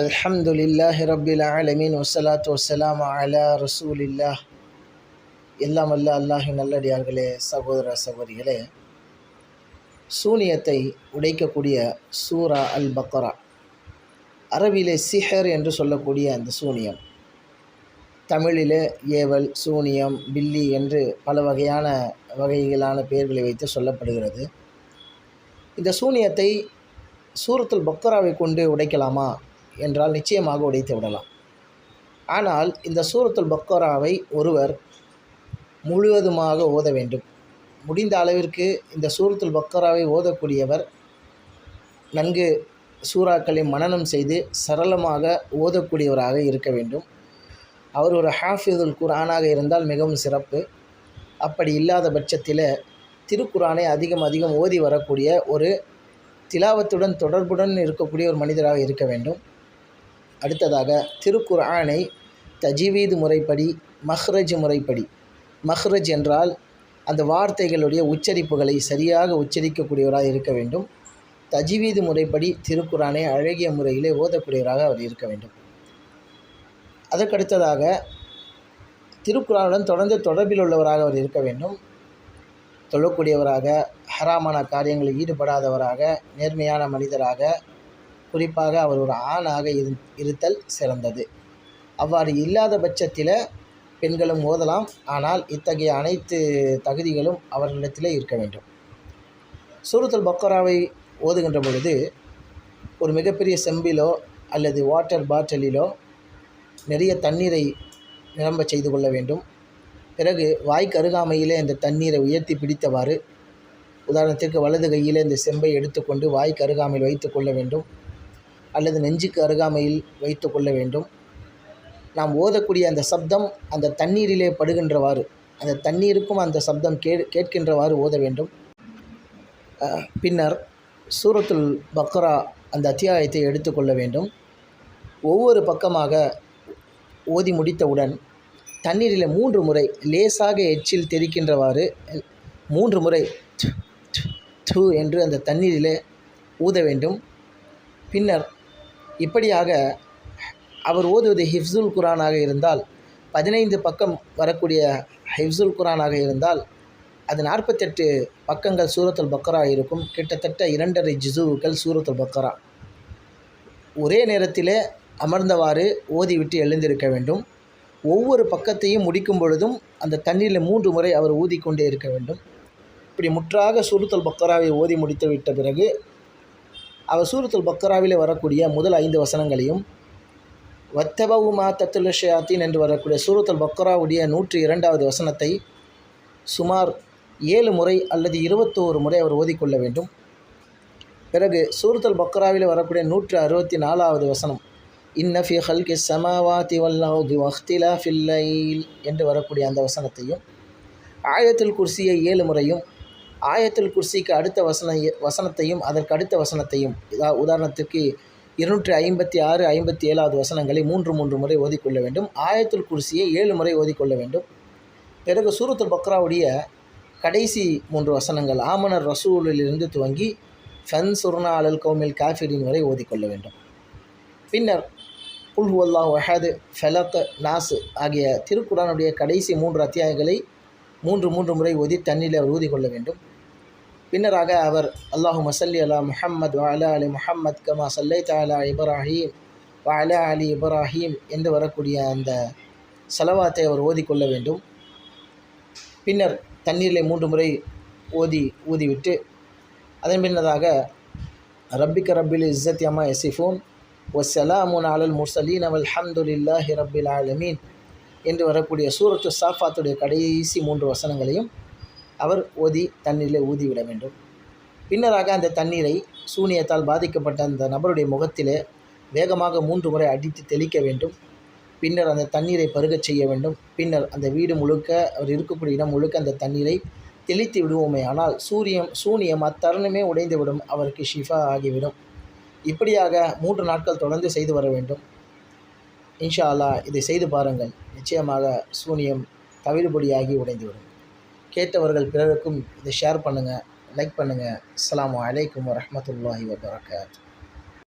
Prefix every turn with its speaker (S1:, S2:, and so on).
S1: அல்ஹம்துலில்லாஹி ரபில் ஆலமீன். வசலாத்து வசலாம் அலா ரசூலில்லா எல்லாம் அல்ல அல்லாஹி நல்லடியார்களே சகோதர சகோதரிகளே. சூனியத்தை உடைக்கக்கூடிய சூரா அல் பக்கரா அரபிலே சிஹர் என்று சொல்லக்கூடிய அந்த சூனியம். தமிழிலே ஏவல் சூனியம் பில்லி என்று பல வகையான வகைகளான பெயர்களை வைத்து சொல்லப்படுகிறது. இந்த சூனியத்தை சூரத்துல் பக்கராவை கொண்டு உடைக்கலாமா? என்றால் நிச்சயமாக உடைத்து விடலாம். ஆனால் இந்த சூரத்துல் பக்கராவை ஒருவர் முழுவதுமாக ஓத வேண்டும். முடிந்த அளவிற்கு இந்த சூரத்துல் பக்கராவை ஓதக்கூடியவர் நன்கு சூறாக்களை மனனம் செய்து சரளமாக ஓதக்கூடியவராக இருக்க வேண்டும். அவர் ஒரு ஹாஃபிதுல் குரானாக இருந்தால் மிகவும் சிறப்பு. அப்படி இல்லாத பட்சத்தில் திருக்குரானை அதிகம் அதிகம் ஓதி வரக்கூடிய ஒரு திலாவத்துடன் தொடர்புடன் இருக்கக்கூடிய ஒரு மனிதராக இருக்க வேண்டும். அடுத்ததாக திருக்குர்ஆனை தஜீவீது முறைப்படி மஹ்ரஜ் முறைப்படி. மஹ்ரஜ் என்றால் அந்த வார்த்தைகளுடைய உச்சரிப்புகளை சரியாக உச்சரிக்கக்கூடியவராக இருக்க வேண்டும். தஜீவீது முறைப்படி திருக்குரானை அழகிய முறையிலே ஓதக்கூடியவராக அவர் இருக்க வேண்டும். அதற்கடுத்ததாக திருக்குறானுடன் தொடர்ந்து தொடர்பில் உள்ளவராக அவர் இருக்க வேண்டும். தொழக்கூடியவராக ஹராமான காரியங்களில் ஈடுபடாதவராக நேர்மையான மனிதராக குறிப்பாக அவர் ஒரு ஆணாக இரு இருத்தல் சிறந்தது. அவ்வாறு இல்லாத பட்சத்தில் பெண்களும் ஓதலாம் ஆனால் இத்தகைய அனைத்து தகுதிகளும் அவர்களிடத்தில் இருக்க வேண்டும். சூரத்துல் பக்கராவை ஓதுகின்ற பொழுது ஒரு மிகப்பெரிய செம்பிலோ அல்லது வாட்டர் பாட்டிலிலோ நிறைய தண்ணீரை நிரம்ப செய்து கொள்ள வேண்டும். பிறகு வாய்க்கு அருகாமையிலே அந்த தண்ணீரை உயர்த்தி பிடித்தவாறு உதாரணத்திற்கு வலது கையில் இந்த செம்பை எடுத்துக்கொண்டு வாய்க்கு அருகாமையில் வைத்து கொள்ள வேண்டும். அல்லது நெஞ்சுக்கு அருகாமையில் வைத்து கொள்ள வேண்டும். நாம் ஓதக்கூடிய அந்த சப்தம் அந்த தண்ணீரிலே படுகின்றவாறு அந்த தண்ணீருக்கும் அந்த சப்தம் கே கேட்கின்றவாறு ஓத வேண்டும். பின்னர் சூரத்துல் பக்ரா அந்த அத்தியாயத்தை எடுத்துக்கொள்ள வேண்டும். ஒவ்வொரு பக்கமாக ஓதி முடித்தவுடன் தண்ணீரில் மூன்று முறை லேசாக எச்சில் தெரிக்கின்றவாறு மூன்று முறை து என்று அந்த தண்ணீரிலே ஊத வேண்டும். பின்னர் இப்படியாக அவர் ஓதுவது ஹிஃப்சுல் குரானாக இருந்தால் பதினைந்து பக்கம் வரக்கூடிய ஹிஃப்சுல் குரானாக இருந்தால் அது நாற்பத்தெட்டு பக்கங்கள் சூரத்துல் பக்கரா இருக்கும். கிட்டத்தட்ட இரண்டரை ஜிசுவுக்கள் சூரத்துல் பக்கரா. ஒரே நேரத்தில் அமர்ந்தவாறு ஓதிவிட்டு எழுந்திருக்க வேண்டும். ஒவ்வொரு பக்கத்தையும் முடிக்கும் பொழுதும் அந்த தண்ணீரில் மூன்று முறை அவர் ஊதிக்கொண்டே இருக்க வேண்டும். இப்படி முற்றாக சுருத்தல் பக்கராவை ஓதி முடித்து விட்ட பிறகு அவர் சூரத்துல் பக்ராவில் வரக்கூடிய முதல் ஐந்து வசனங்களையும் வத்தபவு மா தத்துல் ஷயாத்தீன் என்று வரக்கூடிய சூரத்துல் பக்கராவுடைய நூற்றி இரண்டாவது வசனத்தை சுமார் ஏழு முறை அல்லது இருபத்தோரு முறை அவர் ஓதிக்கொள்ள வேண்டும். பிறகு சூரத்துல் பக்கராவில் வரக்கூடிய நூற்று அறுபத்தி நாலாவது வசனம் இன்னஃபி ஹல்கி சமாவாதி வல்லாஹி வஹ்திலா ஃபில்லைல் என்று வரக்கூடிய அந்த வசனத்தையும் ஆயத்தில் குர்சியை ஏழு முறையும் ஆயத்துல் குர்சிக்கு அடுத்த வசன வசனத்தையும் அதற்கு அடுத்த வசனத்தையும் உதாரணத்திற்கு இருநூற்றி ஐம்பத்தி ஆறு ஐம்பத்தி ஏழாவது வசனங்களை மூன்று மூன்று முறை ஓதிக்கொள்ள வேண்டும். ஆயத்துல் குர்சியை ஏழு முறை ஓதிக்கொள்ள வேண்டும். பிறகு சூரத்துல் பக்ராவுடைய கடைசி மூன்று வசனங்கள் ஆமனர் ரசூலிலிருந்து துவங்கி ஃபன் சுர்னா அலல் கௌமில் காஃபிரின் வரை ஓதிக்கொள்ள வேண்டும். பின்னர் புல் ஹுவல்லா வஹாது ஃபெலத் நாசு ஆகிய திருக்குறானுடைய கடைசி மூன்று அத்தியாயங்களை மூன்று மூன்று முறை ஓதி தண்ணீரில் அவர் ஊதிக்கொள்ள வேண்டும். பின்னராக அவர் அல்லாஹு மசல்லி அலா முஹம்மத் வாலா அலி முஹம்மத் கமா சல்லை தாலா இப்ராஹீம் வாலா அலி இப்ராஹீம் என்று வரக்கூடிய அந்த செலவாத்தை அவர் ஓதிக்கொள்ள வேண்டும். பின்னர் தண்ணீரில் மூன்று முறை ஓதி ஊதிவிட்டு அதன் பின்னதாக ரப்பிக்க ரப்பில் இஸ்ஸத் யமா எசிஃபூன் ஒசலாமுன் அலல் முர்சலீன் அவல் ஹம்துலில்லாஹி ரப்பில் ஆலமீன் என்று வரக்கூடிய சூரத்து சாஃபாத்துடைய கடைசி மூன்று வசனங்களையும் அவர் ஓதி தண்ணீரில் ஊதிவிட வேண்டும். பின்னராக அந்த தண்ணீரை சூனியத்தால் பாதிக்கப்பட்ட அந்த நபருடைய முகத்திலே வேகமாக மூன்று முறை அடித்து தெளிக்க வேண்டும். பின்னர் அந்த தண்ணீரை பருகச் செய்ய வேண்டும். பின்னர் அந்த வீடு முழுக்க அவர் இருக்கக்கூடிய இடம் முழுக்க அந்த தண்ணீரை தெளித்து விடுவோமே. ஆனால் சூரியம் சூனியம் அத்தருணமே உடைந்துவிடும். அவருக்கு ஷிஃபா ஆகிவிடும். இப்படியாக மூன்று நாட்கள் தொடர்ந்து செய்து வர வேண்டும். இன்ஷா அல்லா இதை செய்து பாருங்கள். நிச்சயமாக சூனியம் தவிடுபடியாகி உடைந்துவிடும். கேட்டவர்கள் பிறருக்கும் இதை ஷேர் பண்ணுங்கள் லைக் பண்ணுங்கள் அஸ்லாம் வலைக்கம் வரமத்துல்லாஹி வபரகாத்.